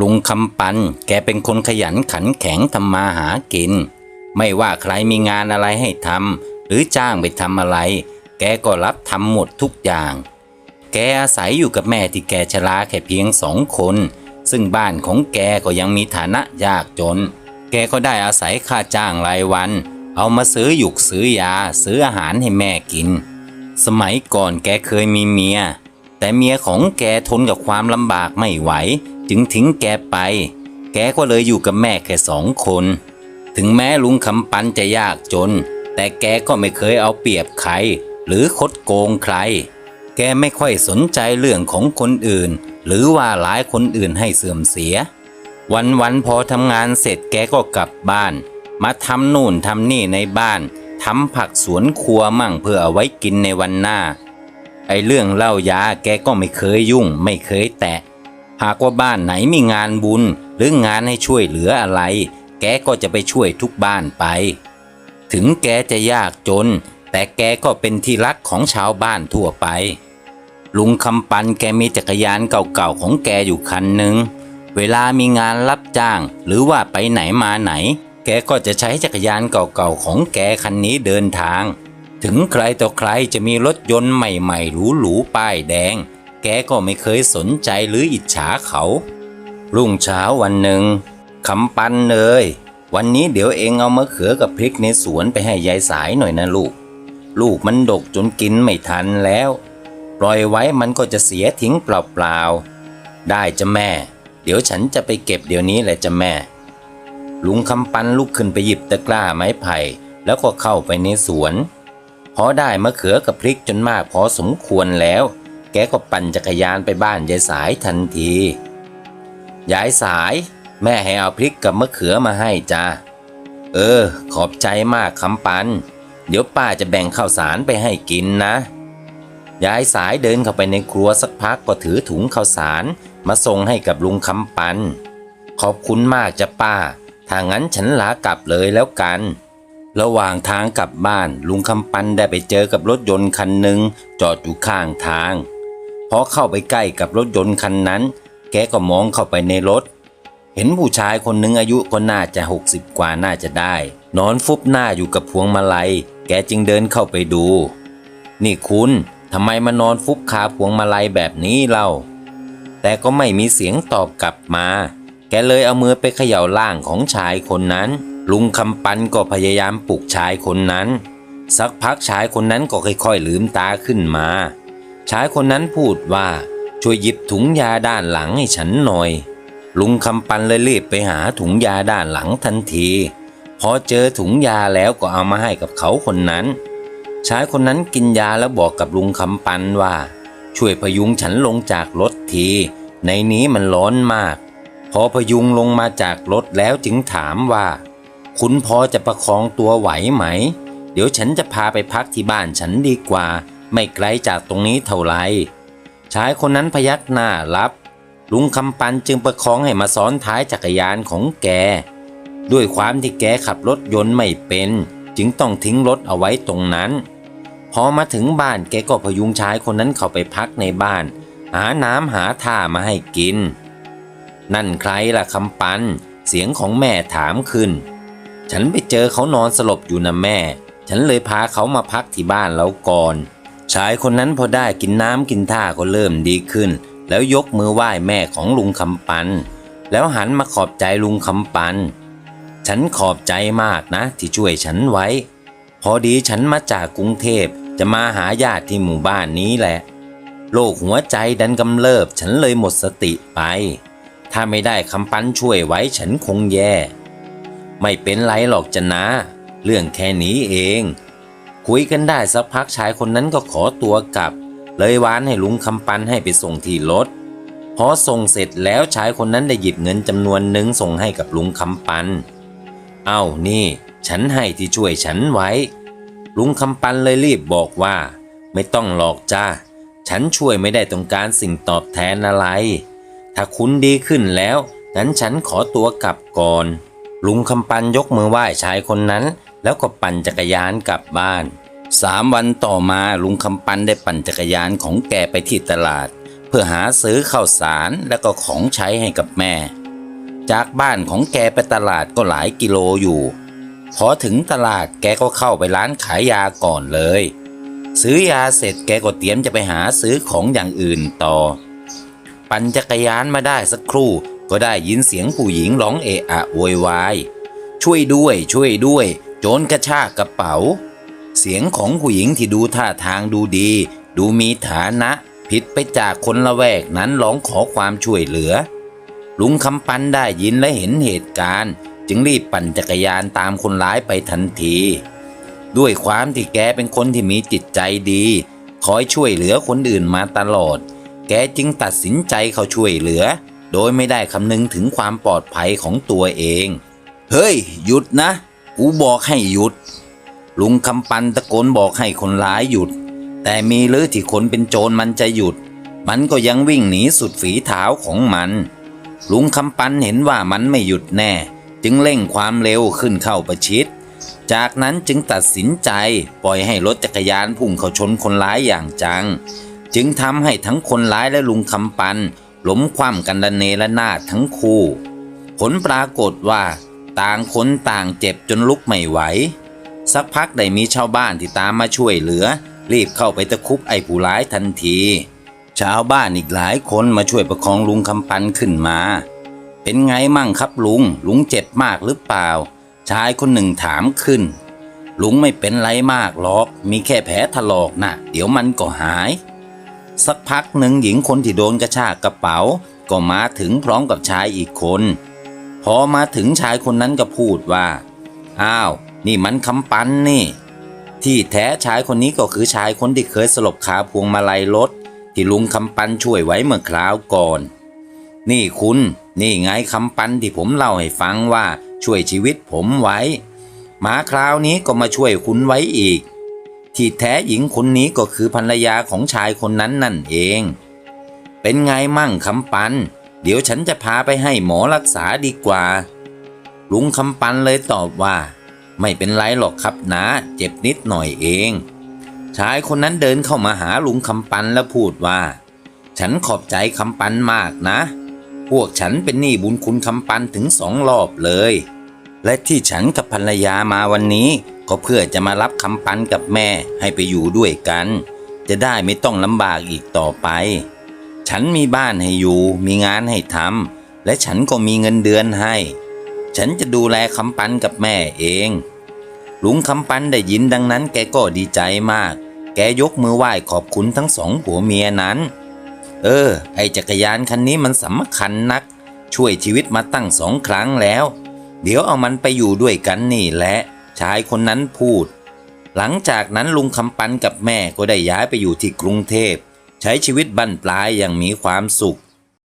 ลุงคำปัน แกเป็นคนขยันขันแข็งทำมาหากิน ไม่ว่าใครมีงานอะไรให้ทำหรือจ้างไปทำอะไร แกก็รับทำหมดทุกอย่าง แกอาศัยอยู่กับแม่ที่แกชราแค่เพียงสองคน ซึ่งบ้านของแกก็ยังมีฐานะยากจน แกก็ได้อาศัยค่าจ้างรายวัน เอามาซื้อหยุกซื้อยาซื้ออาหารให้แม่กิน สมัยก่อนแกเคยมีเมีย แต่เมียของแกทนกับความลำบากไม่ไหว จึงทิ้งแกไป แกก็เลยอยู่กับแม่แค่สองคน ถึงแม้ลุงคำปันจะยากจน แต่แกก็ไม่เคยเอาเปรียบใคร หรือคดโกงใคร แกไม่ค่อยสนใจเรื่องของคนอื่น หรือว่าหลายคนอื่นให้เสื่อมเสีย วันวันๆพอทำงานเสร็จแกก็กลับบ้าน มาทำนู่นทำนี่ในบ้านทำผักสวนครัวมั่งเพื่อเอาไว้กินในวันหน้า ไอ้เรื่องเหล้ายาแกก็ไม่เคยยุ่ง ไม่เคยแตะ หากว่าบ้านไหนมีงานบุญ หรืองานให้ช่วยเหลืออะไร แกก็จะไปช่วยทุกบ้านไป ถึงแกจะยากจน แต่แกก็เป็นที่รักของชาวบ้านทั่วไป ลุงคำปันแกมีจักรยานเก่าๆของแกอยู่คันหนึ่งเวลามีงานรับจ้าง หรือว่าไปไหนมาไหน แกก็จะใช้จักรยานเก่าๆของแกคันนี้เดินทาง ถึงใครต่อใครจะมีรถยนต์ใหม่ๆหรูๆป้ายแดง แกก็ไม่เคยสนใจหรืออิจฉาเขา รุ่งเช้าวันหนึ่งคำปันเลย วันนี้เดี๋ยวเองเอามะเขือกับพริกในสวนไปให้ยายสายหน่อยนะลูก ลูกมันดกจนกินไม่ทันแล้ว ปล่อยไว้มันก็จะเสียทิ้งเปล่าๆ ได้จ้ะแม่ เดี๋ยวฉันจะไปเก็บเดี๋ยวนี้แหละจ้ะแม่ ลุงคำปันลุกขึ้นไปหยิบตะกร้าไม้ไผ่ แล้วก็เข้าไปในสวน พอได้มะเขือกับพริกจนมากพอสมควรแล้ว แกก็ปั่นจักรยานไปบ้านยายสายทันที ยายสายแม่ให้เอาพริกกับมะเขือมาให้จ้า เออ ขอบใจมากคำปัน เดี๋ยวป้าจะแบ่งข้าวสารไปให้กินนะ ยายสายเดินเข้าไปในครัวสักพักก็ถือถุงข้าวสารมาส่งให้กับลุงคำปัน ขอบคุณมากจ้ะป้า ถ้างั้นฉันลากลับเลยแล้วกัน ระหว่างทางกลับบ้านลุงคำปันได้ไปเจอกับรถยนต์คันหนึ่งจอดอยู่ข้างทาง พอเข้าไปใกล้กับรถยนต์คันนั้น แกก็มองเข้าไปในรถ เห็นผู้ชายคนหนึ่งอายุก็น่าจะหกสิบกว่าน่าจะได้ นอนฟุบหน้าอยู่กับพวงมาลัย แกจึงเดินเข้าไปดู นี่คุณทำไมมานอนฟุบคาพวงมาลัยแบบนี้เล่า แต่ก็ไม่มีเสียงตอบกลับมา แกเลยเอามือไปเขย่าล่างของชายคนนั้น ลุงคำปันก็พยายามปลุกชายคนนั้น สักพักชายคนนั้นก็ค่อยๆลืมตาขึ้นมา ชายคนนั้นพูดว่าช่วยหยิบถุงยาด้านหลังให้ฉันหน่อย ลุงคำปันเลยรีบไปหาถุงยาด้านหลังทันที พอเจอถุงยาแล้วก็เอามาให้กับเขาคนนั้น ชายคนนั้นกินยาแล้วบอกกับลุงคำปันว่า ช่วยพยุงฉันลงจากรถที ในนี้มันร้อนมาก พอพยุงลงมาจากรถแล้วจึงถามว่า คุณพอจะประคองตัวไหวไหม เดี๋ยวฉันจะพาไปพักที่บ้านฉันดีกว่า ไม่ไกลจากตรงนี้เท่าไรชายคนนั้นพยักหน้ารับ ลุงคำปันจึงประคองให้มาซ้อนท้ายจักรยานของแก ด้วยความที่แกขับรถยนต์ไม่เป็น จึงต้องทิ้งรถเอาไว้ตรงนั้น พอมาถึงบ้านแกก็พยุงชายคนนั้นเข้าไปพักในบ้าน หาน้ำหาท่ามาให้กิน นั่นใครล่ะคำปัน เสียงของแม่ถามขึ้น ฉันไปเจอเขานอนสลบอยู่นะแม่ ฉันเลยพาเขามาพักที่บ้านแล้วก่อน ชายคนนั้นพอได้กินน้ำกินท่าก็เริ่มดีขึ้น แล้วยกมือไหว้แม่ของลุงคำปัน แล้วหันมาขอบใจลุงคำปัน ฉันขอบใจมากนะที่ช่วยฉันไว้ พอดีฉันมาจากกรุงเทพจะมาหาญาติที่หมู่บ้านนี้แหละโรคหัวใจดันกำเริบฉันเลยหมดสติไป ถ้าไม่ได้คำปันช่วยไว้ฉันคงแย่ ไม่เป็นไรหรอกจะนะ เรื่องแค่นี้เอง คุยกันได้สักพักชายคนนั้นก็ขอตัวกลับ เลยวานให้ลุงคำปันให้ไปส่งที่รถพอส่งเสร็จแล้วชายคนนั้นได้หยิบเงินจำนวนหนึ่งส่งให้กับลุงคำปัน เอ้านี่ ฉันให้ที่ช่วยฉันไว้ ลุงคำปันเลยรีบบอกว่า ไม่ต้องหลอกจ้า ฉันช่วยไม่ได้ต้องการสิ่งตอบแทนอะไร ถ้าคุณดีขึ้นแล้ว งั้นฉันขอตัวกลับก่อน ลุงคำปันยกมือไหว้ชายคนนั้น แล้วก็ปั่นจักรยานกลับบ้านสามวันต่อมาลุงคำปันได้ปั่นจักรยานของแกไปที่ตลาด เพื่อหาซื้อข้าวสารและก็ของใช้ให้กับแม่ จากบ้านของแกไปตลาดก็หลายกิโลอยู่ พอถึงตลาดแกก็เข้าไปร้านขายยาก่อนเลย ซื้อยาเสร็จแกก็เตรียมจะไปหาซื้อของอย่างอื่นต่อ ปั่นจักรยานมาได้สักครู่ก็ได้ยินเสียงผู้หญิงร้องเอะอะโวยวายช่วยด้วยช่วยด้วย โจรกระชากกระเป๋า เสียงของผู้หญิงที่ดูท่าทางดูดี ดูมีฐานะ ผิดไปจากคนละแวกนั้นร้องขอความช่วยเหลือ ลุงคำปันได้ยินและเห็นเหตุการณ์ จึงรีบปั่นจักรยานตามคนร้ายไปทันที ด้วยความที่แกเป็นคนที่มีจิตใจดี คอยช่วยเหลือคนอื่นมาตลอด แกจึงตัดสินใจเขาช่วยเหลือ โดยไม่ได้คำนึงถึงความปลอดภัยของตัวเอง เฮ้ย หยุดนะ กูบอกให้หยุด ลุงคำปันตะโกนบอกให้คนร้ายหยุด แต่มีหรือที่คนเป็นโจรมันจะหยุด มันก็ยังวิ่งหนีสุดฝีเท้าของมัน ลุงคำปันเห็นว่ามันไม่หยุดแน่ จึงเร่งความเร็วขึ้นเข้าประชิด จากนั้นจึงตัดสินใจปล่อยให้รถจักรยานพุ่งเข้าชนคนร้ายอย่างจัง จึงทำให้ทั้งคนร้ายและลุงคำปันล้มคว่ำกันระเนระนาดทั้งคู่ ผลปรากฏว่า ต่างคนต่างเจ็บจนลุกไม่ไหว สักพักได้มีชาวบ้านที่ตามมาช่วยเหลือ รีบเข้าไปตะคุบไอ้ผู้ร้ายทันที ชาวบ้านอีกหลายคนมาช่วยประคองลุงคำปันขึ้นมา เป็นไงมั่งครับลุง ลุงเจ็บมากหรือเปล่า ชายคนหนึ่งถามขึ้น ลุงไม่เป็นไรมากหรอก มีแค่แผลถลอกนะเดี๋ยวมันก็หาย สักพักหนึ่งหญิงคนที่โดนกระชากกระเป๋า ก็มาถึงพร้อมกับชายอีกคน พอมาถึงชายคนนั้นก็พูดว่า อ้าว นี่มันคำปันนี่ ที่แท้ชายคนนี้ก็คือชายคนที่เคยสลบขาพวงมาลัยรถที่ลุงคำปันช่วยไว้เมื่อคราวก่อน นี่คุณ นี่ไงคำปันที่ผมเล่าให้ฟังว่าช่วยชีวิตผมไว้ มาคราวนี้ก็มาช่วยคุณไว้อีก ที่แท้หญิงคนนี้ก็คือภรรยาของชายคนนั้นนั่นเอง เป็นไงมั่งคำปัน เดี๋ยวฉันจะพาไปให้หมอรักษาดีกว่า ลุงคำปันเลยตอบว่า ไม่เป็นไรหรอกครับนะ เจ็บนิดหน่อยเอง ชายคนนั้นเดินเข้ามาหาลุงคำปันแล้วพูดว่า ฉันขอบใจคำปันมากนะ พวกฉันเป็นหนี้บุญคุณคำปันถึงสองรอบเลย และที่ฉันกับภรรยามาวันนี้ ก็เพื่อจะมารับคำปันกับแม่ให้ไปอยู่ด้วยกัน จะได้ไม่ต้องลำบากอีกต่อไป ฉันมีบ้านให้อยู่ มีงานให้ทำและฉันก็มีเงินเดือนให้ ฉันจะดูแลคำปันกับแม่เอง ลุงคำปันได้ยินดังนั้นแกก็ดีใจมาก แกยกมือไหว้ขอบคุณทั้งสองผัวเมียนั้น เออ ไอจักรยานคันนี้มันสำคัญนัก ช่วยชีวิตมาตั้งสองครั้งแล้ว เดี๋ยวเอามันไปอยู่ด้วยกันนี่แหละ ชายคนนั้นพูด หลังจากนั้นลุงคำปันกับแม่ก็ได้ย้ายไปอยู่ที่กรุงเทพ ใช้ชีวิตบั้นปลายอย่างมีความสุข